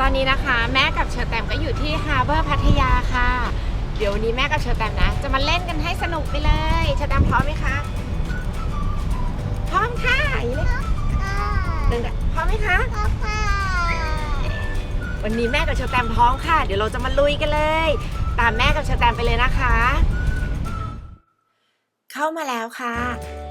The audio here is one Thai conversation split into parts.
ตอนนี้นะคะแม่กับเชอร์แตมก็อยู่ที่ฮาร์เบอร์พัทยาค่ะ เดี๋ยววันนี้แม่กับเชอร์แตมนะ จะมาเล่นกันให้สนุกไปเลยเชอร์แตมพร้อมไหมคะพร้อมค่ะอย่างนี้เลยหนึ่งพร้อมไหมคะวันนี้แม่กับเชอร์แตมพร้อมค่ะ เดี๋ยวเราจะมาลุยกันเลย ตามแม่กับเชอร์แตมไปเลยนะคะ เข้ามาแล้วค่ะ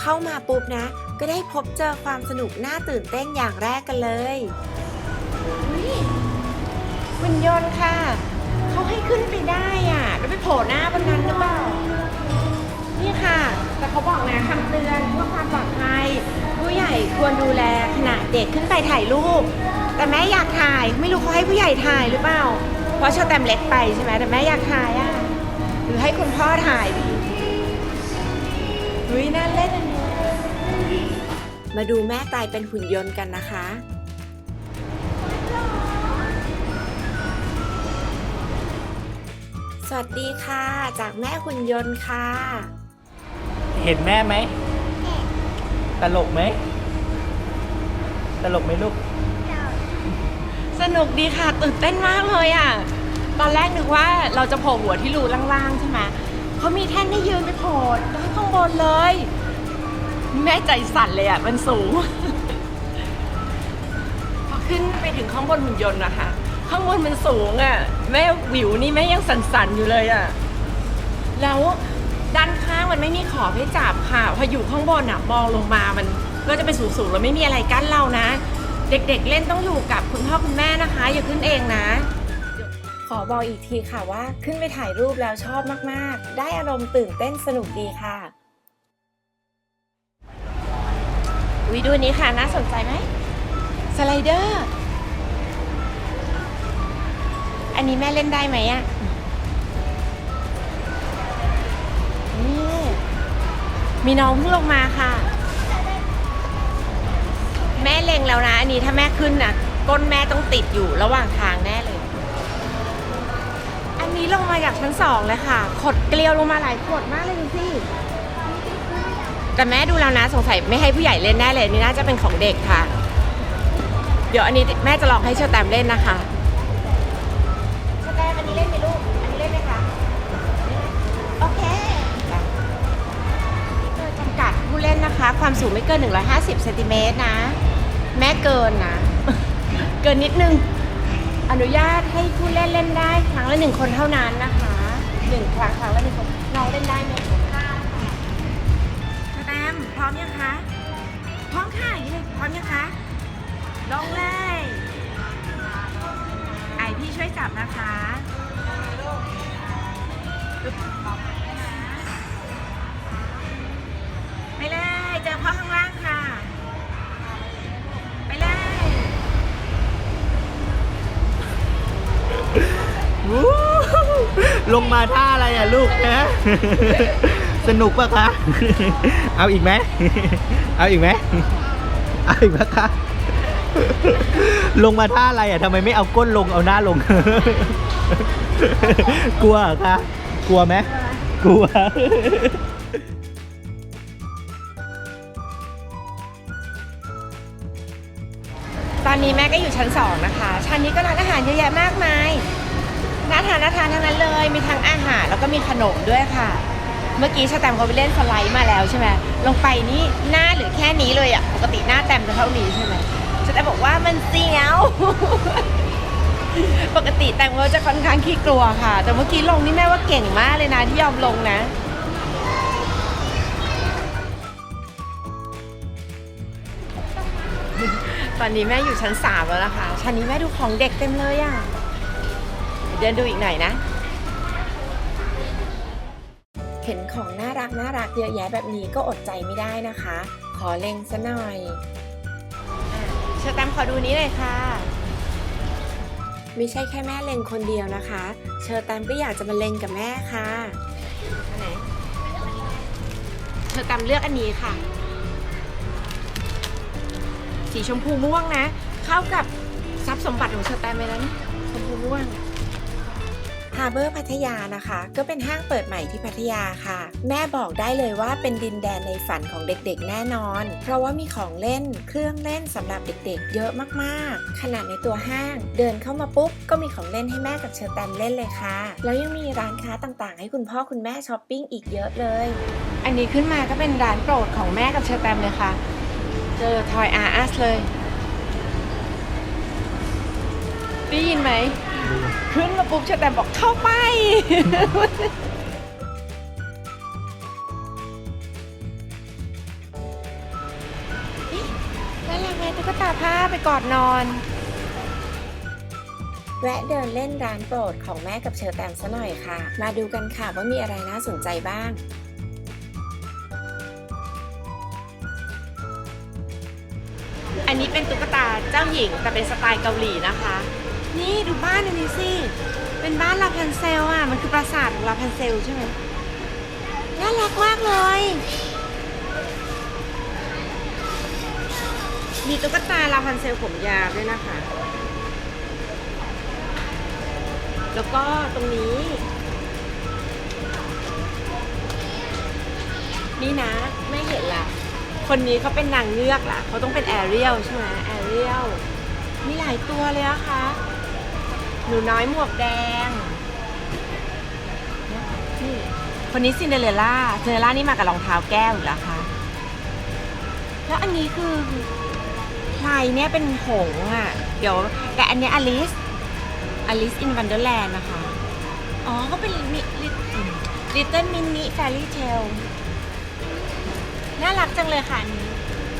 เข้ามาปุ๊บนะ ก็ได้พบเจอความสนุกน่าตื่นเต้นอย่างแรกกันเลย หุ่นยนต์ค่ะ เขาให้ขึ้นไปได้อะแล้วไปโผล่หน้าบนนั้นหรือเปล่า นี่ค่ะ แต่เขาบอกนะคำเตือนเพื่อความปลอดภัย ผู้ใหญ่ควรดูแลขณะเด็กขึ้นไปถ่ายรูป แต่แม่อยากถ่าย ไม่รู้เขาให้ผู้ใหญ่ถ่ายหรือเปล่า เพราะชอแตมเล็กไปใช่ไหมแต่แม่อยากถ่ายอะ หรือให้คุณพ่อถ่ายดีเฮ้ยน่าเล่นอันนี้มาดูแม่กลายเป็นหุ่นยนต์กันนะคะ วัสดีค่ะ จากแม่หุ่นยนต์ค่ะ เห็นแม่ไหม ตลกไหม ตลกไหมลูก สนุกดีค่ะ ตื่นเต้นมากเลยอะ ตอนแรกนึกว่าเราจะโผล่หัวที่รูล่างๆใช่ไหมเขามีแท่นให้ยืนไปโผล่ด้านข้างบนเลย แม่ใจสั่นเลยอะ มันสูง พอขึ้นไปถึงข้างบนหุ่นยนต์นะคะ ข้างบนมันสูงอะ แม่วิวนี่แม่ยังสั่นๆอยู่เลยอะ แล้วด้านข้างมันไม่มีขอบให้จับค่ะพออยู่ข้างบนอะมองลงมามันก็จะเป็นสูงๆแล้วไม่มีอะไรกั้นเรานะ เด็กๆเล่นต้องอยู่กับคุณพ่อคุณแม่นะคะ อย่าขึ้นเองนะ ขอบอกอีกทีค่ะว่า ขึ้นไปถ่ายรูปแล้วชอบมากๆ ได้อารมณ์ตื่นเต้นสนุกดีค่ะวิดูอันนี้ค่ะน่าสนใจไหมสไลเดอร์ อันนี้แม่เล่นได้ไหมอะนี่มีน้องเพิ่งลงมาค่ะ แม่เล็งแล้วนะ อันนี้ถ้าแม่ขึ้นนะก้นแม่ต้องติดอยู่ระหว่างทางแน่เลย อันนี้ลงมาจากชั้นสองเลยค่ะ ขดเกลียวลงมาหลายขดมากเลยดูสิแต่แม่ดูแล้วนะสงสัยไม่ให้ผู้ใหญ่เล่นแน่เลยนี่น่าจะเป็นของเด็กค่ะ เดี๋ยวอันนี้แม่จะลองให้เชอร์แตมเล่นนะคะ คะความสูงไม่เกิน 150เซนติเมตรนะ แม่เกินนะ เกินนิดนึง อนุญาตให้ผู้เล่นเล่นได้ ครั้งละหนึ่งคนเท่านั้นนะคะหนึ่งครั้งครั้งละหนึ่งคนน้องเล่นได้ไหมคะแตมพร้อมยังคะ พร้อมค่ะย่างนี้เลยพร้อมยังคะลงเลยไอพี่ช่วยจับนะคะ ลงมาท่าอะไรอะลูกฮะสนุกปะคะ เอาอีกไหม เอาอีกไหม เอาอีกปะคะ ลงมาท่าอะไรอะทำไมไม่เอาก้นลงเอาหน้าลง กลัวคะกลัวไหมกลัวตอนนี้แม่ก็อยู่ชั้นสองนะคะ ชั้นนี้ก็ร้านอาหารเยอะแยะมากมาย น่าทานน่าทานทั้งนั้นเลย มีทั้งอาหารแล้วก็มีขนมด้วยค่ะ เมื่อกี้ชาแตมเขาไปเล่นสไลด์มาแล้วใช่ไหมลงไปนี่หน้าเหรือแค่นี้เลยอะปกติหน้าแตมจะเท่านี้ใช่ไหมชาแตมบอกว่ามันเสียวปกติแตมเขาจะค่อนข้างขี้กลัวค่ะ แต่เมื่อกี้ลงนี่แม่ว่าเก่งมากเลยนะที่ยอมลงนะตอนนี้แม่อยู่ชั้นสามแล้วนะคะ ชั้นนี้แม่ดูของเด็กเต็มเลยอะ่ะ เดี๋ยวเดินดูอีกหน่อยนะ เห็นของน่ารักน่ารักเยอะแยะแบบนี้ก็อดใจไม่ได้นะคะ ขอเล็งซะหน่อยอะเชอร์แตมขอดูนี้เลยค่ะไม่ใช่แค่แม่เล็งคนเดียวนะคะ เชอร์แตมก็อยากจะมาเล็งกับแม่ค่ะอันไหนเชอร์แตมเลือกอันนี้ค่ะ สีชมพูม่วงนะ เข้ากับทรัพย์สมบัติของเชอร์แตมเลยนะชมพูม่วง หเบอร์พัทยานะคะ ก็เป็นห้างเปิดใหม่ที่พัทยาค่ะ แม่บอกได้เลยว่าเป็นดินแดนในฝันของเด็กๆแน่นอน เพราะว่ามีของเล่นเครื่องเล่นสำหรับเด็กๆ เยอะมากๆ ขนาดในตัวห้าง เดินเข้ามาปุ๊บก็มีของเล่นให้แม่กับเชอร์แตมเล่นเลยค่ะ แล้วยังมีร้านค้าต่างๆ ให้คุณพ่อคุณแม่ช้อปปิ้งอีกเยอะเลย อันนี้ขึ้นมาก็เป็นร้านโปรดของแม่กับเชอร์แตมเลยค่ะ เจอทอยอาร์อสเลย ได้ยินไหม ขึ้นมาปุ๊บเชอร์แตมบอกเข้าไปน่ารักไหมตุ๊กตาผ้าไปกอดนอน แวะเดินเล่นร้านโปรดของแม่กับเชอร์แตมซะหน่อยค่ะ มาดูกันค่ะว่ามีอะไรน่าสนใจบ้าง อันนี้เป็นตุ๊กตาเจ้าหญิงแต่เป็นสไตล์เกาหลีนะคะ นี่ดูบ้านอันนี้สิ เป็นบ้านลาพันเซลอะ มันคือปราสาทของลาพันเซลใช่ไหมน่ารักมากเลย มีตุ๊กตาลาพันเซลผมยาวด้วยนะคะ แล้วก็ตรงนี้ นี่นะ ไม่เห็นละคนนี้เขาเป็นนางเงือกล่ะ เขาต้องเป็นแอเรียลใช่ไหมแอเรียลมีหลายตัวเลยอะคะ หนูน้อยหมวกแดง นี่คนนี้ซินเดอเรลล่าซินเดอเรลล่านี่มากับรองเท้าแก้วอยู่แล้วค่ะ แล้วอันนี้คือใครเนี่ยเป็นหงอะ เดี๋ยว แต่อันเนี้อลิส อลิสอินวันเดอร์แลนด์นะคะ อ๋อก็เป็นมิลิลิตเติ้ลมินิแฟรี่เทล น่ารักจังเลยค่ะอันนี้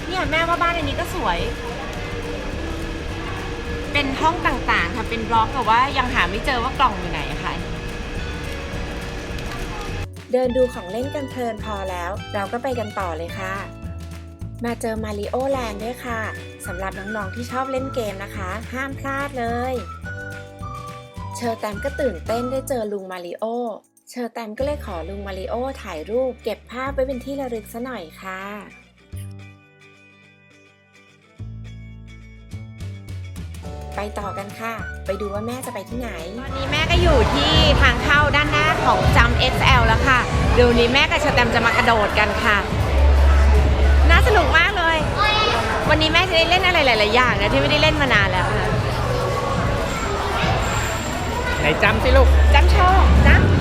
เนี่ยแม่ว่าบ้านอันนี้ก็สวย เป็นห้องต่างๆค่ะเป็นบล็อกแต่ว่ายังหาไม่เจอว่ากล่องอยู่ไหนค่ะเดินดูของเล่นกันเพลินพอแล้ว เราก็ไปกันต่อเลยค่ะ มาเจอมาริโอแลนด์ด้วยค่ะสำหรับน้องๆที่ชอบเล่นเกมนะคะ ห้ามพลาดเลย เชอร์แตมก็ตื่นเต้นได้เจอลุงมาริโอเชอร์แตมก็เลยขอลุงมาริโอถ่ายรูปเก็บภาพไว้เป็นที่ระลึกซะหน่อยค่ะ ต่อกันค่ะ ไปดูว่าแม่จะไปที่ไหน ตอนนี้แม่ก็อยู่ที่ทางเข้าด้านหน้าของจำ XL แล้วค่ะเดี๋ยวนี้แม่กับเชอร์แตมจะมากระโดดกันค่ะ น่าสนุกมากเลย วันนี้แม่จะได้เล่นอะไรหลาย ๆ อย่างนะที่ไม่ได้เล่นมานานแล้วค่ะไหนจำสิลูกจำโชว์จำ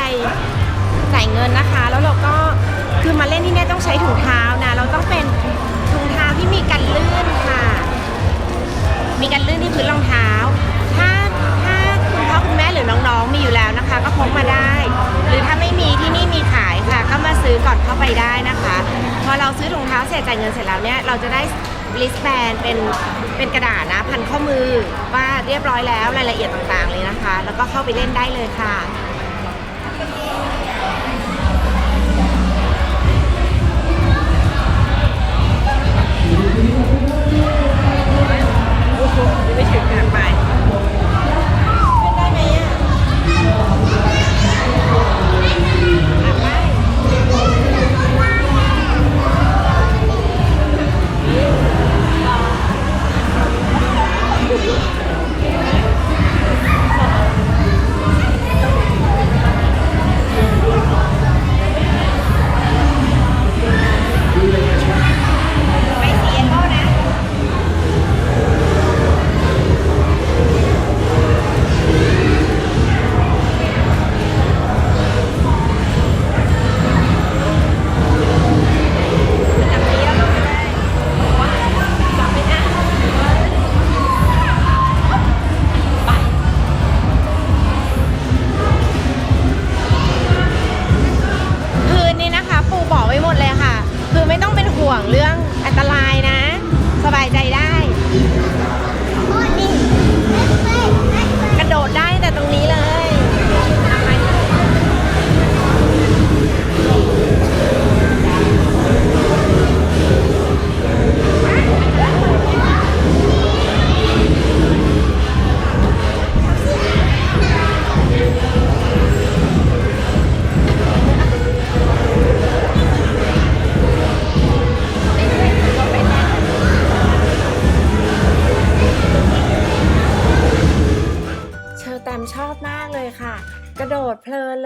จะไปจ่ายเงินนะคะ แล้วเราก็คือมาเล่นที่นี่ต้องใช้ถุงเท้านะ เราต้องเป็นถุงเท้าที่มีกันลื่นค่ะ มีกันลื่นที่พื้นรองเท้า ถ้าถ้าคุณพ่อคุณแม่หรือน้องๆ มีอยู่แล้วนะคะ ก็พกมาได้ หรือถ้าไม่มีที่นี่มีขายค่ะ ก็มาซื้อก่อนเข้าไปได้นะคะ พอเราซื้อถุงเท้าเสร็จจ่ายเงินเสร็จแล้วเนี่ยเราจะได้ลิสแบนเป็นเป็นกระดาษนะพันข้อมือว่าเรียบร้อยแล้วรายละเอียดต่างๆเลยนะคะ แล้วก็เข้าไปเล่นได้เลยค่ะ ไม่ถึงกันไป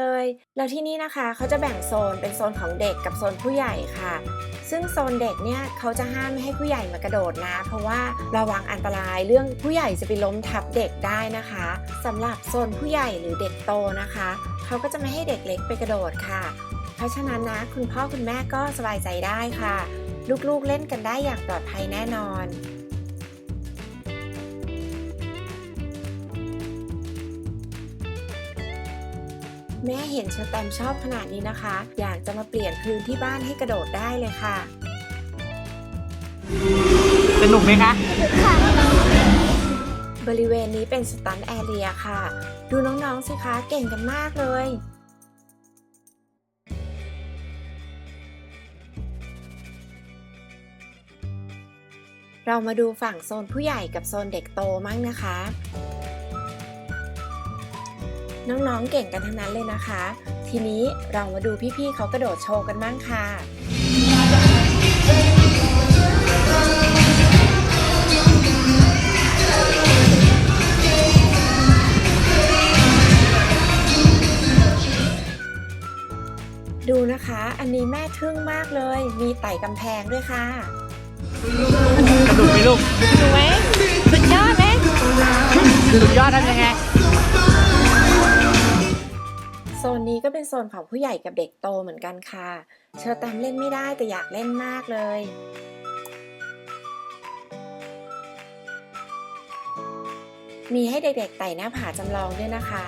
เลย แล้วที่นี่นะคะเขาจะแบ่งโซนเป็นโซนของเด็กกับโซนผู้ใหญ่ค่ะ ซึ่งโซนเด็กเนี่ยเขาจะห้ามไม่ให้ผู้ใหญ่มากระโดดนะ เพราะว่าระวังอันตรายเรื่องผู้ใหญ่จะไปล้มทับเด็กได้นะคะสำหรับโซนผู้ใหญ่หรือเด็กโตนะคะเขาก็จะไม่ให้เด็กเล็กไปกระโดดค่ะ เพราะฉะนั้นนะคุณพ่อคุณแม่ก็สบายใจได้ค่ะ ลูกๆเล่นกันได้อย่างปลอดภัยแน่นอน แม่เห็นเชอร์แตมชอบขนาดนี้นะคะ อยากจะมาเปลี่ยนพื้นที่บ้านให้กระโดดได้เลยค่ะ สนุกไหมคะ บริเวณนี้เป็นสตันแอเรียค่ะ ดูน้องๆสิคะเก่งกันมากเลยเรามาดูฝั่งโซนผู้ใหญ่กับโซนเด็กโตมั่งนะคะ น้องๆเก่งกันทั้งนั้นเลยนะคะ ทีนี้เรามาดูพี่ๆเขากระโดดโชว์กันบ้างค่ะดูนะคะ อันนี้แม่ทึ่งมากเลย มีไต่กำแพงด้วยค่ะสนุกไหมลูก ดูไหมสุดยอดไหมสุดยอดทำยังไงโซนนี้ก็เป็นโซนของผู้ใหญ่กับเด็กโตเหมือนกันค่ะ เชอร์แตมเล่นไม่ได้แต่อยากเล่นมากเลย มีให้เด็กๆไต่หน้าผาจำลองด้วยนะคะ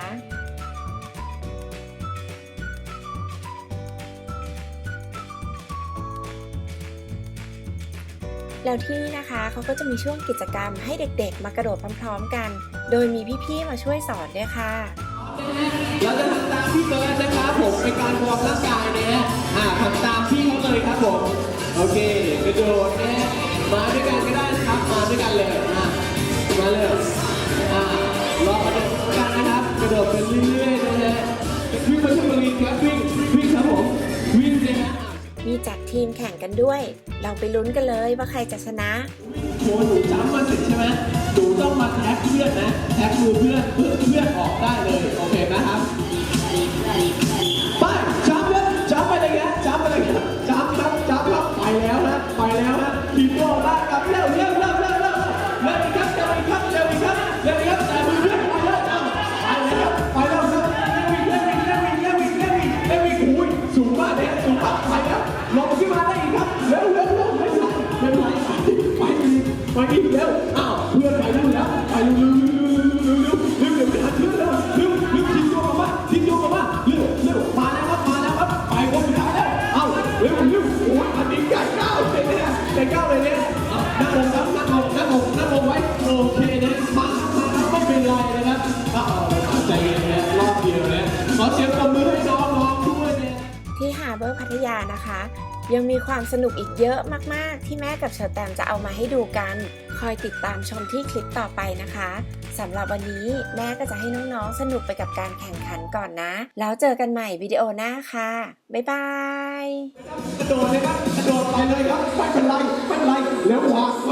แล้วที่นี่นะคะเขาก็จะมีช่วงกิจกรรมให้เด็กๆ มากระโดดพร้อมๆกัน โดยมีพี่ๆ มาช่วยสอนด้วยค่ะ เราจะทำตามพี่เบิร์ดนะครับผมเป็นการวอร์มร่างกายนะฮะอ่าทำตามพี่เขาเลยครับผมโอเคกระโดดนะฮะมาด้วยกันก็ได้นะครับมาด้วยกันเลยอะมาเลยอ่ารอกระโดดกันนะครับกระโดดไปเรื่อยๆนะฮะวิ่งมาที่บริเวณครับวิ่งวิ่งครับผมวิ่งเลยฮะมีจัดทีมแข่งกันด้วย เราไปลุ้นกันเลยว่าใครจะชนะ โชว์หนูจำมาเสร็จใช่ไหมหนูต้องมาแท็กเพื่อนนะแท็กมือเพื่อนเพื่อเพื่อนออกได้เลย โอเคนะครับ เคนะมามาไม่เป็นไรนะครับเอาเอาใจเย็นนะรอบเดียวนะขอเสียงปรบมือให้น้องๆด้วยนะที่ฮาร์เบอร์พัทยานะคะ ยังมีความสนุกอีกเยอะมากๆ ที่แม่กับเชอร์แตมจะเอามาให้ดูกัน คอยติดตามชมที่คลิปต่อไปนะคะสำหรับวันนี้แม่ก็จะให้น้องๆ สนุกไปกับการแข่งขันก่อนนะ แล้วเจอกันใหม่วิดีโอหน้าค่ะ บ๊ายบาย กระโดดเลยครับ กระโดดไปเลยครับ ไม่เป็นไร ไม่เป็นไรเร็วกว่าตั